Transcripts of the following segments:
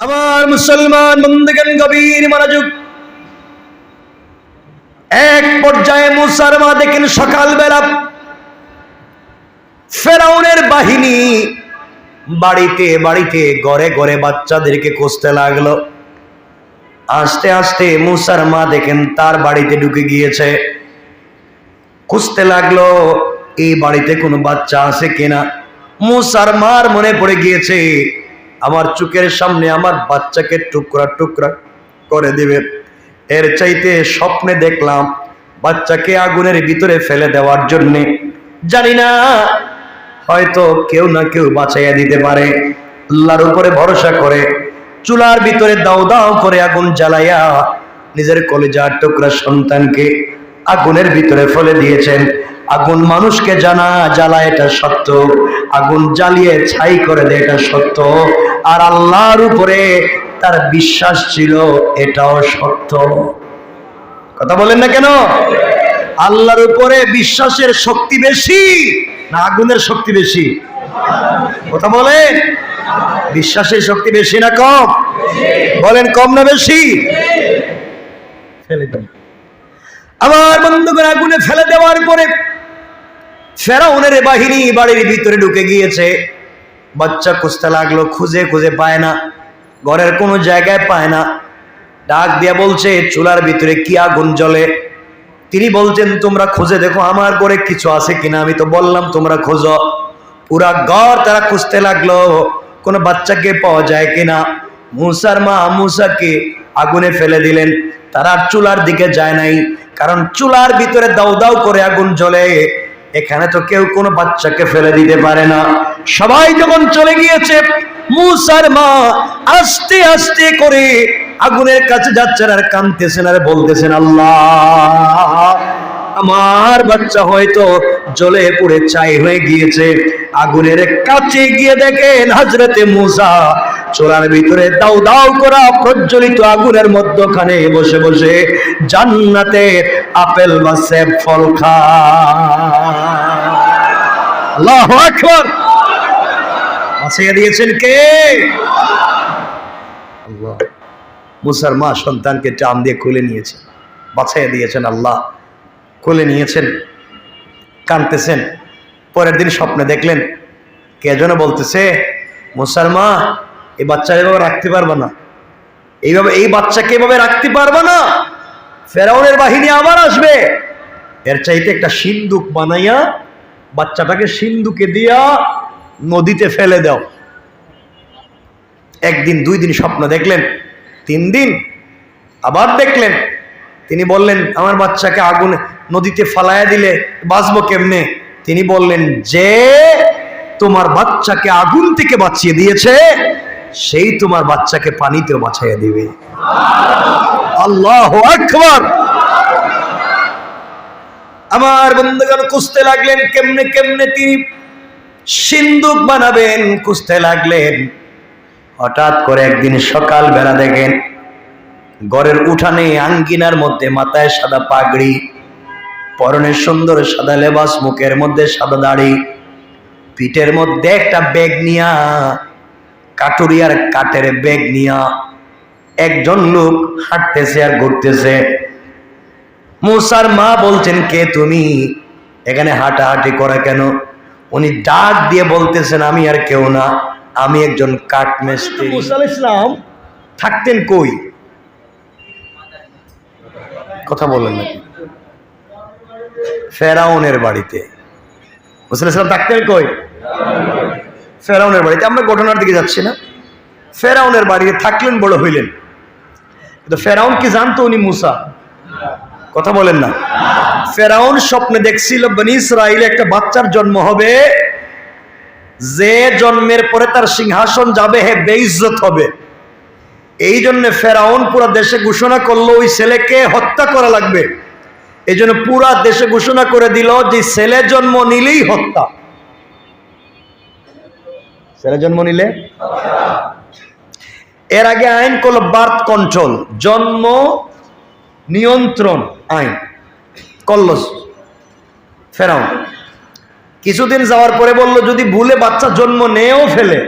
আমার মুসলমান বন্ধুগণ গভীর মনোযোগ। এক পর্যায়ে মুসার মা দেখেন সকালবেলা ফেরাউনের বাহিনী বাড়িতে বাড়িতে ঘরে ঘরে বাচ্চাদেরকে কষতে লাগল। আস্তে আস্তে মুসার মা দেখেন তার বাড়িতে ঢুকে গিয়েছে। খুঁজতে লাগল, এই বাড়িতে কোনো বাচ্চা আছে কিনা? মুসার মার মনে পড়ে গিয়েছে আমার চোখের সামনে আমার বাচ্চাকে টুকরা টুকরা করে দিবে। এর চাইতে স্বপ্নে দেখলাম বাচ্চাকে আগুনের ভিতরে ফেলে দেওয়ার জন্যে। জানি না, হয়তো কেউ না কেউ বাঁচাইয়া দিতে পারে। আল্লাহর উপরে ভরসা করে চুলার ভিতরে দাও দাও করে আগুন জ্বালাইয়া নিজের কলেজার টুকরা সন্তানকে আগুনের ভিতরে ফেলে দিয়েছেন। আগুন মানুষকে জানা জ্বালা এটা সত্য, আগুন জ্বালিয়ে ছাই করে দেয় এটা সত্য। আর আল্লাহর উপরে তার বিশ্বাস ছিল, এটাও সত্য। কথা বলেন না কেন? আল্লাহর উপরে বিশ্বাসের শক্তি বেশি না আগুনের শক্তি বেশি? কথা বলেন। বিশ্বাসের শক্তি বেশি না কম? বলেন, কম না বেশি? ফেলে দেন। আমার বন্ধুগণ, আগুনে ফেলে দেওয়ার পরে ফেরাউনের বাহিনী বাড়ির ভিতরে ঢুকে গিয়েছে। বাচ্চা খুঁজতে লাগল, খুঁজে খুঁজে পায় না, ঘরের কোনো জায়গায় পায় না। ডাক দিয়া বলছে, চুলার ভিতরে কি আগুন জ্বলে? তিনি বলছেন, তোমরা খুঁজে দেখো, আমার ঘরে কিছু আছে কিনা, আমি তো বললাম, তোমরা খোঁজো। পুরা ঘর তারা খুঁজতে লাগল, কোনো বাচ্চাকে পাওয়া যায় কিনা? মুসার মা মুসাকে আগুনে ফেলে দিলেন। তারা চুলার দিকে যায় নাই, কারণ চুলার ভিতরে দাউ দাউ করে আগুন জ্বলে। এখানে তো কেউ কোনো বাচ্চাকে ফেলে দিতে পারে না। সবাই যখন চলে গিয়েছে, মুসার মা আস্তে আস্তে করে আগুনের কাছে যাচ্ছেন আর কানতেছেন আর বলতেছেন, আল্লাহ! আমার বাচ্চা হয়তো জ্বলে পুড়ে চাই হয়ে গিয়েছে। আগুনের কাছে গিয়ে দেখেন হাজরতে মুসা চোরার ভিতরে দাও দাও করা প্রজ্বলিত আগুনের মধ্যখানে বসে বসে জান্নাতে আপেল বা সেব ফল খা আল্লাহ আকবার। বাঁচিয়ে দিয়েছেন কে? মুসার মা সন্তানকে টান দিয়ে খুলে নিয়েছেন বাছাইয়া দিয়েছেন আল্লাহ। খুলে নিয়েছেন, কানতেছেন, পরের দিন স্বপ্নে দেখলেন, কে যেন বলতেছে মুসার মা এই বাচ্চা এভাবে রাখতে পারবে না। এইভাবে, এই বাচ্চাকে এভাবে রাখতে পারবে না। ফেরাউনের বাহিনী আবার আসবে। এর চাইতে একটা সিন্দুক বানাইয়া, বাচ্চাটাকে সিন্ধুকে দিয়া নদীতে ফেলে দাও। একদিন, দুই দিন স্বপ্ন দেখলেন, তিন দিন আবার দেখলেন। তিনি বললেন, আমার বাচ্চাকে আগুন নদীতে ফালায়া দিলে বাঁচবো কেমনে? তিনি বললেন, যে তোমার বাচ্চাকে আগুন থেকে বাঁচিয়ে দিয়েছে, সেই তোমার বাচ্চাকে পানিতেও বাঁচাইয়া দিবে। আল্লাহ আমার বন্ধুগণ, খুঁজতে লাগলেন কেমনে কেমনে তিনি সিন্দুক বানাবেন, খুঁজতে লাগলেন। হঠাৎ করে একদিন সকাল বেলা দেখেন, ঘরের উঠানে আঙ্গিনার মধ্যে মাথায় সাদা পাগড়ি পরনের সুন্দর সাদা লেবাস মুখের মধ্যে সাদা দাড়ি পিঠের মধ্যে একটা ব্যাগ নিয়া কাটুরিয়ার কাঠের ব্যাগ নিয়া একজন লোক হাঁটতেছে আর ঘুরতেছে। মুসার মা বলছেন কে তুমি? এখানে হাঁটাহাঁটি করে কেন? উনি ডাক দিয়ে বলতেছেন আমি আর কেউ না আমি একজন কাঠ মিস্ত্রি ইসলাম থাকতেন কই? কথা বলেন নাকি? ফেরাউনের বাড়িতে। থাকতেন কই? ফেরাউনের বাড়িতে। আমরা ঘটনার দিকে যাচ্ছি না। ফেরাউনের বাড়িতে থাকলেন বড় হইলেন। কিন্তু ফেরাউন কি জানতো উনি মুসা? কথা বলেন না। ফেরাউন স্বপ্নে দেখছিল বনি ইসরাইলে একটা বাচ্চার জন্ম হবে। যে জন্মের পরে তার সিংহাসন যাবে, হে বেইজ্জত হবে। এই জন্য ফেরাউন পুরো দেশে ঘোষণা করল, ওই ছেলেকে হত্যা করা লাগবে। এই জন্য পুরা দেশে ঘোষণা করে দিল যে ছেলে জন্ম নিলেই হত্যা। ছেলে জন্ম নিলে? এর আগে আইন করল বার্থ কন্ট্রোল, জন্ম নিয়ন্ত্রণ আইন করল ফেরাউন। কিছুদিন যাওয়ার পরে বলল, যদি ভুলে বাচ্চা জন্ম নেও ফেলে,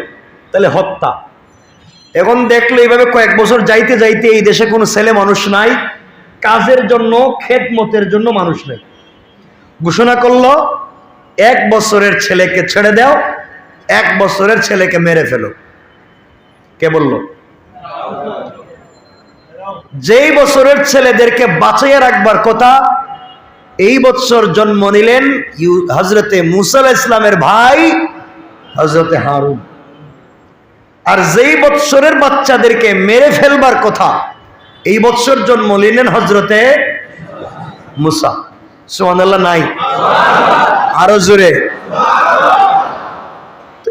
তাহলে হত্যা। এখন দেখল এইভাবে কয়েক বছর যাইতে যাইতে এই দেশে কোনো ছেলে মানুষ নাই। কাজের জন্য, খেদমতের জন্য মানুষ নেই। ঘোষণা করল, এক বছরের ছেলেকে ছেড়ে দাও, এক বছরের ছেলেকে মেরে ফেলো। কে বলল? যেই বছরের ছেলেদেরকে বাঁচাইয়া রাখবার কথা, এই বছর জন্ম নিলেন হজরতে মুসাল ইসলামের ভাই হজরতে হারুন। আর যেই বৎসরের বাচ্চাদেরকে মেরে ফেলবার কথা এই বৎসর জন্ম নিলেন হজরতে মুসা। সোহানাল্লাহ নাই। আরও জোরে।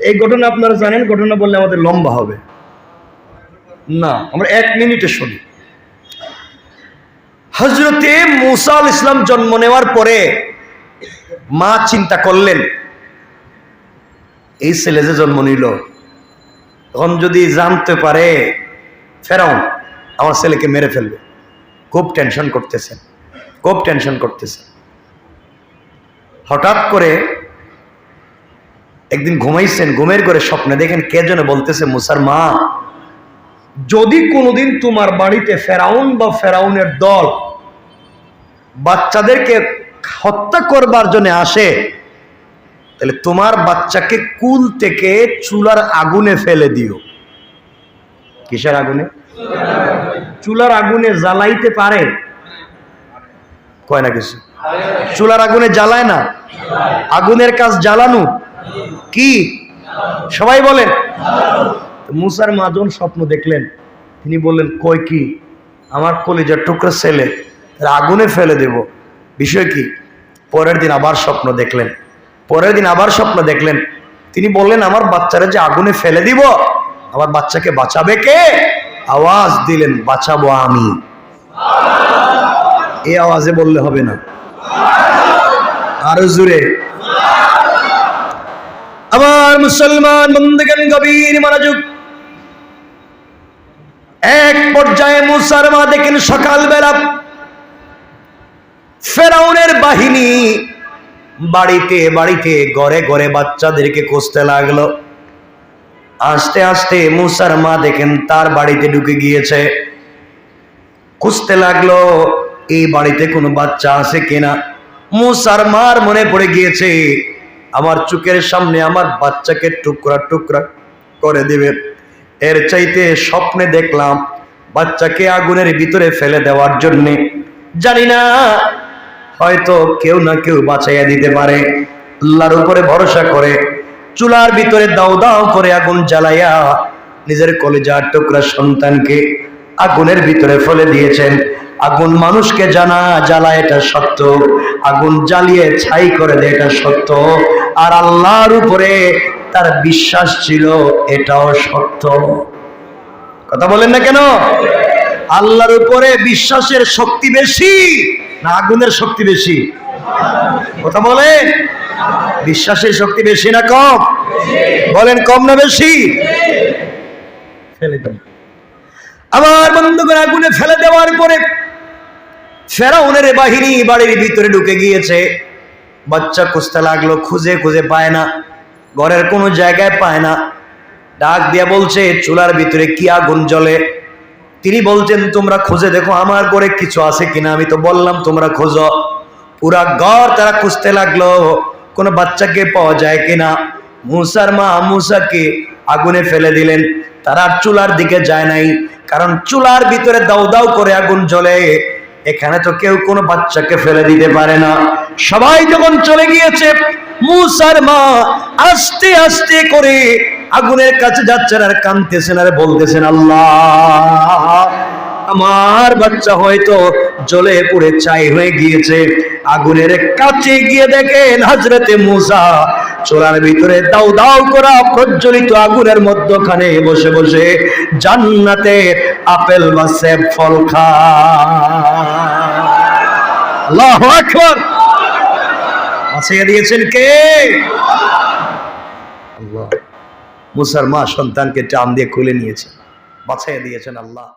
এই ঘটনা আপনারা জানেন, ঘটনা বললে আমাদের লম্বা হবে। না, আমরা এক মিনিটে শুনি। হজরতে মুসা আল ইসলাম জন্ম নেওয়ার পরে মা চিন্তা করলেন, এই ছেলে যে জন্ম নিল, তখন যদি জানতে পারে ফেরাউন আমার ছেলেকে মেরে ফেলবে। খুব টেনশন করতেছেন খুব টেনশন করতেছেন হঠাৎ করে একদিন ঘুমাইছেন, ঘুমের করে স্বপ্নে দেখেন কে যেন বলতেছে, মুসার মা, যদি কোনোদিন তোমার বাড়িতে ফেরাউন বা ফেরাউনের দল বাচ্চাদেরকে হত্যা করবার জন্য আসে, তাহলে তোমার বাচ্চাকে কুল থেকে চুলার আগুনে ফেলে দিও। কিসের আগুনে? চুলার আগুনে জ্বালাইতে পারে? কয় না কিছু? চুলার আগুনে জ্বালায় না? আগুনের কাজ জ্বালানো? কি? সবাই বলেন। মুসার মাজন স্বপ্ন দেখলেন। তিনি বললেন কই কি? আমার কলিজার টুকরো ছেলে আগুনে ফেলে দেব। বিষয় কি? পরের দিন আবার স্বপ্ন দেখলেন। পরের দিন আবার স্বপ্ন দেখলেন। তিনি বললেন, আমার বাচ্চারা যে আগুনে ফেলে দিব, আমার বাচ্চাকে বাঁচাবে কে? আওয়াজ দিলেন, বাঁচাবো আমি। এই আওয়াজে বললে হবে না। আরও জুড়ে আমার মুসলমান বন্ধুগণ গভীর মনোযোগ। এক পর্যায়ে মুসার মা দেখেন সকালবেলা ফেরাউনের বাহিনী বাড়িতে বাড়িতে ঘরে ঘরে বাচ্চাদেরকে কষতে লাগল। আস্তে আস্তে মুসার মা দেখেন তার বাড়িতে ঢুকে গিয়েছে। খুঁজতে লাগল এই বাড়িতে কোনো বাচ্চা আছে কিনা? মুসার মার মনে পড়ে গিয়েছে, আমার চোখের সামনে আমার বাচ্চাকে টুকরা টুকরা করে দেবে। এর চাইতে স্বপ্নে দেখলাম বাচ্চাকে আগুনের ভিতরে ফেলে দেওয়ার জন্যে। জানি না, হয়তো কেউ না কেউ বাঁচাইয়া দিতে পারে। আল্লাহর উপরে ভরসা করে চুলার ভিতরে দাও দাও করে আগুন জ্বালাইয়া নিজের কলেজার টুকরা সন্তানকে আগুনের ভিতরে ফেলে দিয়েছেন। আগুন মানুষকে জানা জ্বালা এটা সত্য। আগুন জ্বালিয়ে ছাই করে দেয় এটা সত্য। আর আল্লাহর উপরে তার বিশ্বাস ছিল এটাও সত্য। কথা বলেন না কেন? আল্লাহর উপরে বিশ্বাসের শক্তি বেশি না আগুনের শক্তি বেশি? কথা বলেন? বিশ্বাসের শক্তি বেশি না কম? বলেন, কম না বেশি? ফেলে দেন। বন্ধুগণ, আগুনে ফেলে দেওয়ার পরে ফেরা ফেরাউনের বাহিনী বাড়ির ভিতরে ঢুকে গিয়েছে। বাচ্চা খুঁজতে লাগল, খুঁজে খুঁজে পায় না। ঘরের কোনো জায়গায় পায় না। ডাক দিয়া বলছে, চুলার ভিতরে কি আগুন জ্বলে? তিনি বলছেন, তোমরা খুঁজে দেখো, আমার ঘরে কিছু আছে কিনা? আমি তো বললাম, তোমরা খোঁজো। পুরা ঘর তারা খুঁজতে লাগল। কোনো বাচ্চাকে পাওয়া যায় কিনা? মুসার মা মুসাকে আগুনে ফেলে দিলেন। তারা আর চুলার দিকে যায় নাই। কারণ চুলার ভিতরে দাউ দাউ করে আগুন জ্বলে। এখানে তো কেউ কোনো বাচ্চাকে ফেলে দিতে পারে না। সবাই যখন চলে গিয়েছে, মুসার মা আস্তে আস্তে করে আগুনের কাছে যাচ্ছেন আর কাঁদতেছেন আর বলতেছেন, আল্লাহ আমার বাচ্চা হয়তো জ্বলে পুড়ে চাই হয়ে গিয়েছে। আগুনের কাছে গিয়ে দেখেন হজরতে মুসা, চোরার ভিতরে দাও দাও করা প্রজ্বলিত আগুনের মধ্যখানে বসে বসে জান্নাতে আপেল বা সেব ফল খা আল্লাহ আকবার। বাঁচিয়ে দিয়েছেন কে? মুসার মা সন্তানকে টান দিয়ে খুলে নিয়েছে। বাঁচাইয়া দিয়েছেন আল্লাহ।